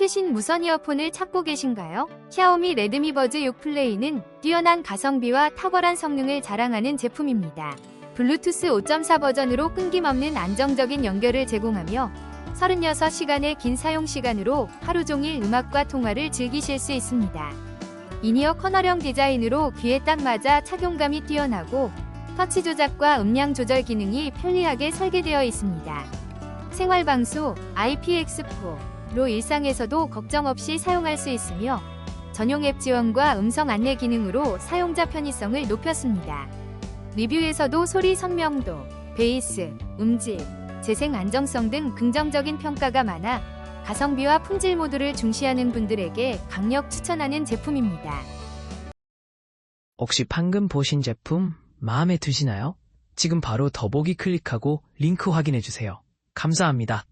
최신 무선 이어폰을 찾고 계신가요? 샤오미 레드미 버즈 6 플레이는 뛰어난 가성비와 탁월한 성능을 자랑하는 제품입니다. 블루투스 5.4 버전으로 끊김없는 안정적인 연결을 제공하며 36시간의 긴 사용 시간으로 하루 종일 음악과 통화를 즐기실 수 있습니다. 이니어 커널형 디자인으로 귀에 딱 맞아 착용감이 뛰어나고 터치 조작과 음량 조절 기능이 편리하게 설계되어 있습니다. 생활방수 IPX4 로 일상에서도 걱정 없이 사용할 수 있으며 전용 앱 지원과 음성 안내 기능으로 사용자 편의성을 높였습니다. 리뷰에서도 소리 선명도, 베이스, 음질, 재생 안정성 등 긍정적인 평가가 많아 가성비와 품질 모두를 중시하는 분들에게 강력 추천하는 제품입니다. 혹시 방금 보신 제품 마음에 드시나요? 지금 바로 더보기 클릭하고 링크 확인해 주세요. 감사합니다.